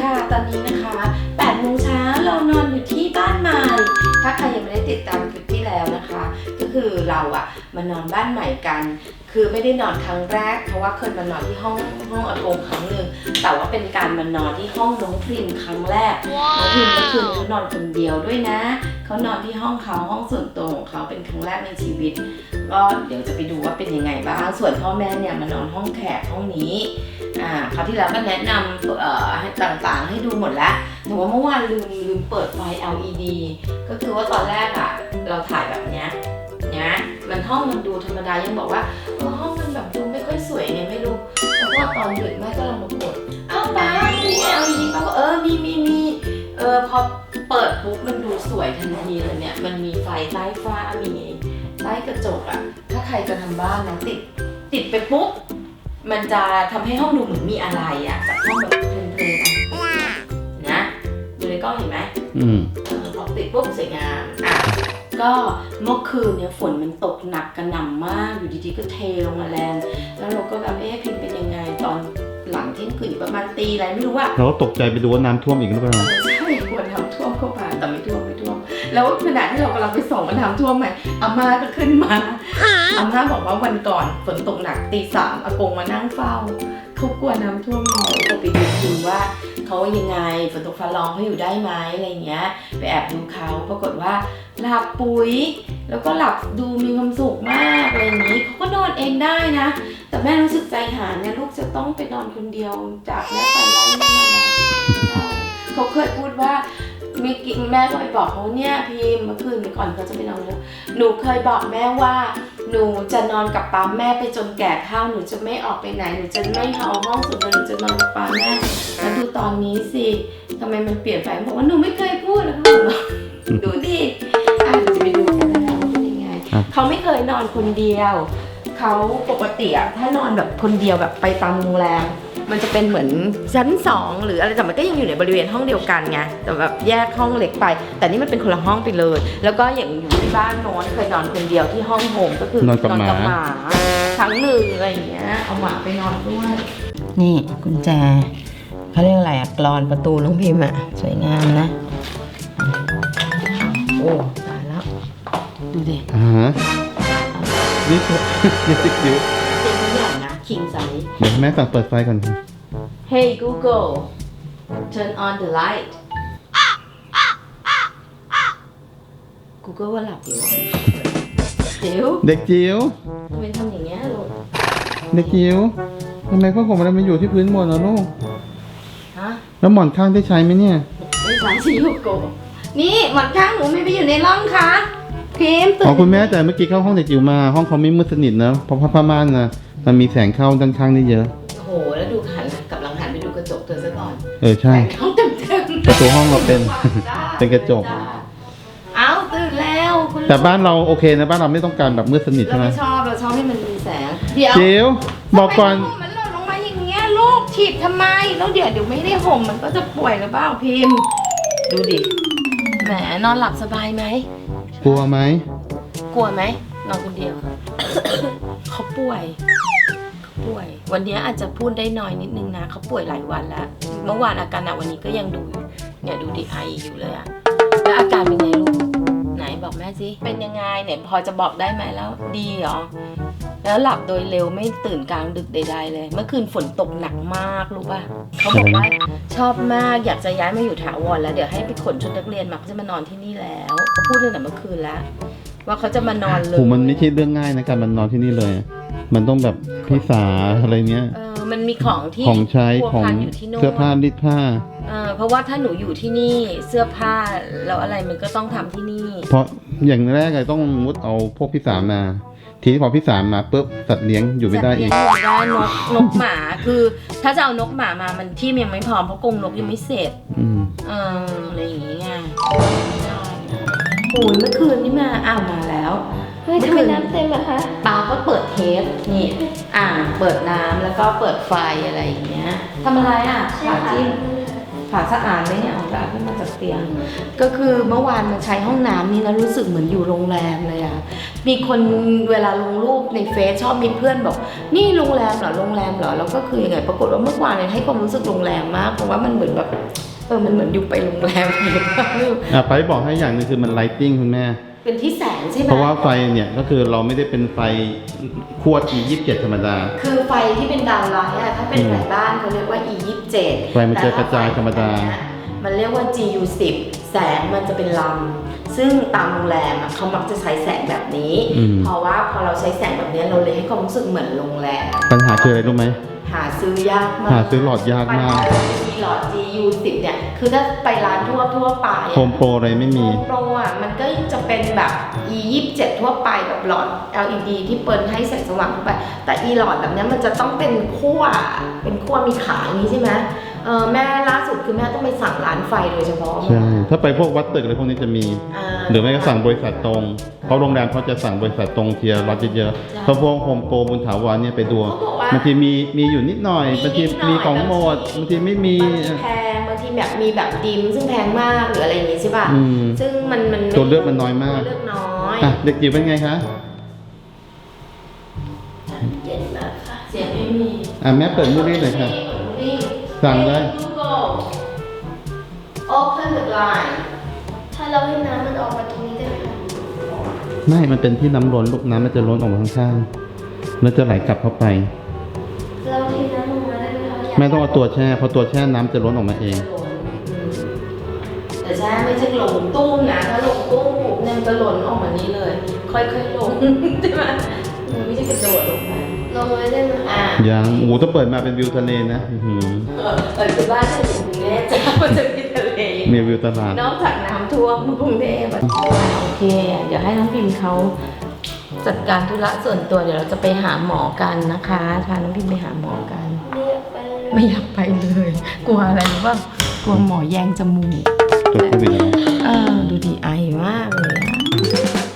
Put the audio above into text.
ค่ะ ตอนนี้นะคะ8โมงเช้าเรานอนอยู่ที่บ้านใหม่ ถ้าใครยังไม่ได้ติดตามคลิปที่แล้วนะคะ ก็คือเราอะมานอนบ้านใหม่กัน คือไม่ได้นอนครั้งแรก เพราะว่าเคยมานอนที่ห้องห้องอากงครั้งหนึ่งแต่ว่าเป็นการมานอนที่ห้องน้องพริมครั้งแรกน้องพิมเมื่อคืนเขานอนคนเดียวด้วยนะเขานอนที่ห้องเขาห้องส่วนตัวของเขาเป็นครั้งแรกในชีวิตก็เดี๋ยวจะไปดูว่าเป็นยังไงบ้างส่วนพ่อแม่เนี่ยมานอนห้องแขกห้องนี้ อ่าคราวที่แล้วก็แนะนำเอ่อต่างๆ ให้ดูหมดแล้วแต่ว่าเมื่อวานลืมลืมเปิดไฟ LED ก็คือว่าตอนแรกอะเราถ่ายแบบเนี้ยนะมันห้องมันดูธรรมดายังบอกว่าเออห้องมันแบบดูไม่ค่อยสวยไงไม่รู้แล้วก็ตอนดึกแม่ก็ลองมาปิดอ้าวป้ามี LED ป้าก็เออมีมีมีเออพอเปิดปุ๊บมันดูสวยทันทีเลยเนี่ยมันมีไฟใต้ฟ้ามีใต้กระจกอะถ้าใครจะทำบ้านนะติดติดไปปุ๊บ มันจะทำให้ห้องดูเหมือนมีอะไรอะจากห้องแบบเพลนๆอะนะดูในกล้องเห็นไหมอืมเออพอติดปุ๊บสวยงามอะก็เมื่อคืนเนี่ยฝนมันตกหนักกระหน่ำมากอยู่ดีๆก็เทลงมาแรงแล้วเราก็แบบเอ๊ะพิมพ์เป็นยังไงตอนหลังเที่ยงคืนอยู่ประมาณตีอะไรไม่รู้ว่าเราก็ตกใจไปดูว่าน้ำท่วมอีกหรือเปล่าใช่ควรทำท่วมเข้ามาแต่ไม่ท่วมไม่ท่วม แล้วขณะที่เรากำลังไปส่องมันน้ำท่วมไหมอาม่าก็ขึ้นมา อาม่าบอกว่าวันก่อนฝนตกหนักตีสามอากงมานั่งเฝ้าเขากลัวน้ำท่วมเราก็ไปดูดูว่าเขายังไงฝนตกฟ้าร้องเขาอยู่ได้ไหมอะไรเงี้ย ไปแอบดูเขาปรากฏว่าหลับปุ๋ย แล้วก็หลับดูมีความสุขมากอะไรอย่างนี้เขาก็นอนเองได้นะ แต่แม่รู้สึกใจหายเนี่ยลูกจะต้องไปนอนคนเดียวจากแม่ไปไล่แม่มาแล้วเขาเคยพูดว่ามีกิแม่ก็ไปบอกเขาเนี่ยพิมพ์เมื่อคืนก่อนเขาจะไปนอนแล้วหนูเคยบอกแม่ว่า หนูจะนอนกับป้าแม่ไปจนแก่เฒ่าหนูจะไม่ออกไปไหนหนูจะไม่เอาห้องสุดเลยหนูจะนอนกับป้าแม่แล้วดูตอนนี้สิทำไมมันเปลี่ยนไปบอกว่าหนูไม่เคยพูดแล้วเขาบอกว่าดูดิอะเดี๋ยวจะไปดูกันนะคะว่าเป็นยังไงครับเขาไม่เคยนอนคนเดียวเขาปกติอะถ้านอนแบบคนเดียวแบบไปตามโรงแรม มันจะเป็นเหมือนชั้นสองหรืออะไรแต่มันก็ยังอยู่ในบริเวณห้องเดียวกันไงแต่แบบแยกห้องเล็กไป แต่นี่มันเป็นคนละห้องไปเลย แล้วก็อย่างอยู่ที่บ้านโน้นเคยนอนคนเดียวที่ห้องโฮมก็คือนอนกับหมาหมาครั้งหนึ่งอะไรอย่างเงี้ยเอาหมาไปนอนด้วยนี่กุญแจเขาเรียกอะไรอะกรอนประตูน้องพิมพ์อะสวยงามนะ โอ้ตายแล้ว ดูดิอ่าฮะนี่คือนี่สิคิว เตียงใหญ่นะคิงไซส์เดี๋ยวแม่สั่งเปิดไฟก่อน Hey Google turn on the light Google ว่าหลับอยู่อะเดี๋ยวเด็กจิ๋วทำไมทำอย่างเงี้ยลูกเด็กจิ๋วทำไมข้าวผมอะไรมันอยู่ที่พื้นหมดแล้วลูกฮะแล้วหมอนข้างได้ใช้ไหมเนี่ย ไม่ใช่ชิโยโกะนี่หมอนข้างหนูไม่ไปอยู่ในร่องคะพิมพ์ตื่นของคุณแม่แต่เมื่อกี้เข้าห้องเด็กจิ๋วมาห้องเขาไม่มืดสนิทนะเพราะผ้าม่านนะ มันมีแสงเข้าด้านข้างได้เยอะ โอ้โห แล้วดูหันกลับหลังหันไปดูกระจกเธอซะก่อนเออใช่ แสงเข้าเต็มเต็มๆประตูห้องเราเป็นเป็นกระจก เอาตื่นแล้วคุณแต่บ้านเราโอเคนะบ้านเราไม่ต้องการแบบมืดสนิทเราใช่ไหมไม่ชอบเราชอบให้มันมีแสง เดี๋ยวจิ๋วบอกก่อน ทำไมมันหล่นลงมาอย่างเงี้ยลูกถีบทำไม แล้วเดี๋ยวเดี๋ยวไม่ได้ห่มมันก็จะป่วยหรือเปล่าพิมพ์ ดูดิ แหมนอนหลับสบายไหม กลัวไหม กลัวไหม นอนคนเดียว เขาป่วยเขาป่วย วันนี้อาจจะพูดได้น้อยนิดนึงนะเขาป่วยหลายวันแล้ว เมื่อวานอาการหนักวันนี้ก็ยังดูอยู่เนี่ยดูดิไออยู่เลยอะแล้วอาการเป็นไงลูกไหนบอกแม่สิเป็นยังไงเนี่ยพอจะบอกได้ไหมแล้วดีเหรอแล้วหลับโดยเร็วไม่ตื่นกลางดึกใดๆเลย เมื่อคืนฝนตกหนักมากรู้ป่ะเขาบอกว่าชอบมากอยากจะย้ายมาอยู่ถาวรแล้วเดี๋ยวให้ไปขนชุดนักเรียนมาเขาจะมานอนที่นี่แล้วเขาพูดตั้งแต่เมื่อคืนแล้ว ว่าเขาจะมานอนเลยโหมันไม่ใช่เรื่องง่ายนะการมันนอนที่นี่เลย มันต้องแบบพี่สาอะไรเนี้ยเออมันมีของที่ของใช้พัวของพันอยู่ที่โน่นเสื้อผ้ารีดผ้าเออเพราะว่าถ้าหนูอยู่ที่นี่เสื้อผ้าแล้วอะไรมันก็ต้องทำที่นี่ เพราะอย่างแรกเลยต้องมุดเอาพวกพี่สามมาทีนี้พอพี่สามมาปุ๊บสัตว์เลี้ยงอยู่ไม่ได้อีกสัตว์เลี้ยงอยู่ไม่ได้นกนกหมาคือ ถ้าจะเอานกหมามามันที่มันยังไม่พร้อมเพราะกรงนกยังไม่เสร็จอืมเอออะไรอย่างงี้ไง โอ้ยเมื่อคืนนี่มาอ้าวมาแล้ว เฮ้ยทำไมน้ำเต็มอะคะปาก็เปิดเทปนี่ อ่างเปิดน้ำแล้วก็เปิดไฟอะไรอย่างเงี้ยทำอะไรอะใช่ปาค่ะจิ้มฝาสะอาดไหมเนี่ยเอาละขึ้นมาจากเตียง ก็คือเมื่อวานมาใช้ห้องน้ำนี่นะรู้สึกเหมือนอยู่โรงแรมเลยอะมีคนเวลาลงรูปในเฟซชอบมีเพื่อนบอก นี่โรงแรมเหรอโรงแรมเหรอแล้วก็คือยังไงปรากฏว่าเมื่อวานเนี่ยให้ความรู้สึกโรงแรมมากเพราะว่ามันเหมือนแบบ เออมันเหมือนอยู่ไปโรงแรมอะไปบอกให้อย่างหนึงคือมันไลติ้งคุณแม่ เป็นที่แสงใช่ไหมเพราะว่าไฟเนี่ยก็คือเราไม่ได้เป็นไฟขวด E 27 ธรรมดา คือไฟที่เป็นดาวไลท์อะถ้าเป็นอืมหลายบ้านเขาเรียกว่า E 27 ไฟมันจะกระจายธรรมดา มันเรียกว่า GU 10 แสงมันจะเป็นลำ ซึ่งตามโรงแรมอะเขามักจะใช้แสงแบบนี้อืมเพราะว่าพอเราใช้แสงแบบนี้เราเลยให้ความรู้สึกเหมือนโรงแรม ปัญหาคืออะไรรู้ไหม หาซื้อยากมาก หาซื้อหลอดยากมากปัญ หที่หลอด GU 10เนี่ย คือถ้าไปร้านทั่วทั่วๆไปอะโฮมโปรอะไรไม่มีโฮมโปรอะ มันก็จะเป็นแบบ e 2 7ทั่วไปแบบหลอด LED ที่เปิดให้แสงสว่างทั่วไป แต่ e หลอดแบบเนี้ยมันจะต้องเป็นขั้วเป็นขั้วมีขาอย่างนี้ใช่ไหมเออแม่ล่าสุดคือแม่ต้องไปสั่งร้านไฟโดยเฉพาะ ใช่ ถ้าไปพวกวัดตึกอะไรพวกนี้จะมีา หรือไม่ก็สั่งบริษัทตรงเพราะโรงแรมเขาจะสั่งบริษัทตรงเทียร์รถเยอะๆเพราะพวกโฮมโปรบุญถาวรเนี่ยไปดูเขาบอกว่าบางทีมีมีอยู่นิดหน่อยบางทีนิดหน่มีของหมดบางทีไม่มีบางทีแพงบางทีแบบมีแบบดิมซึ่งแพงมากหรืออะไรอย่างงี้ใช่ป่ะอืมซึ่งมันมันไม่ตัวเลือกมันน้อยมากตัวเลือกน้อยอะเด็กจิ๋วเป็นไงคะเย็นมากค่ะเสียงไม่มีอะแม่เปิดมูดดี้หน่อยค่ะสั่งเลย Open the line ถ้าเราให้น้ำมันออกมาตรงนี้ได้ไหมคะไม่ มันเป็นที่น้ำล้นลูกน้ำมันจะล้นออกมาข้างๆแล้วจะไหลกลับเข้าไป เราเทน้ำลงมาได้ไหมคะแม่ต้องเอาตัวแช่พอตัวแช่น้ำจะล้นออกมาเองแต่ใช่ไม่ใช่ลงตุ้มนะถ้าลงตุ้มปุ๊บเนี่ยมันจะหล่นออกมานี้เลย ค่อยๆลง ใช่ไหมมันไม่ใช่กระโดดลงมาลงไว้ได้ไหมคะอ่า ยังโอ้โหถ้าเปิดมาเป็นวิวทะเลนะ อื้อหือ เออเออคือบ้านฉันอยู่กรุงเทพจ้ามันจะมี ทะเลมีวิวตลาดนอกจากน้ำท่วมกรุงเทพอะโอเค เดี๋ยวให้น้องพิมพ์เขาจัดการธุระส่วนตัวเดี๋ยวเราจะไปหาหมอกันนะคะพาน้องพิมพ์ไปหาหมอกันเรียกไปเลยไม่อยากไปเลย กลัวอะไรรู้ป่ะกลัวหมอแยงจมูกตัวโควิดอะไรเออดูดีไอมากเลยอะ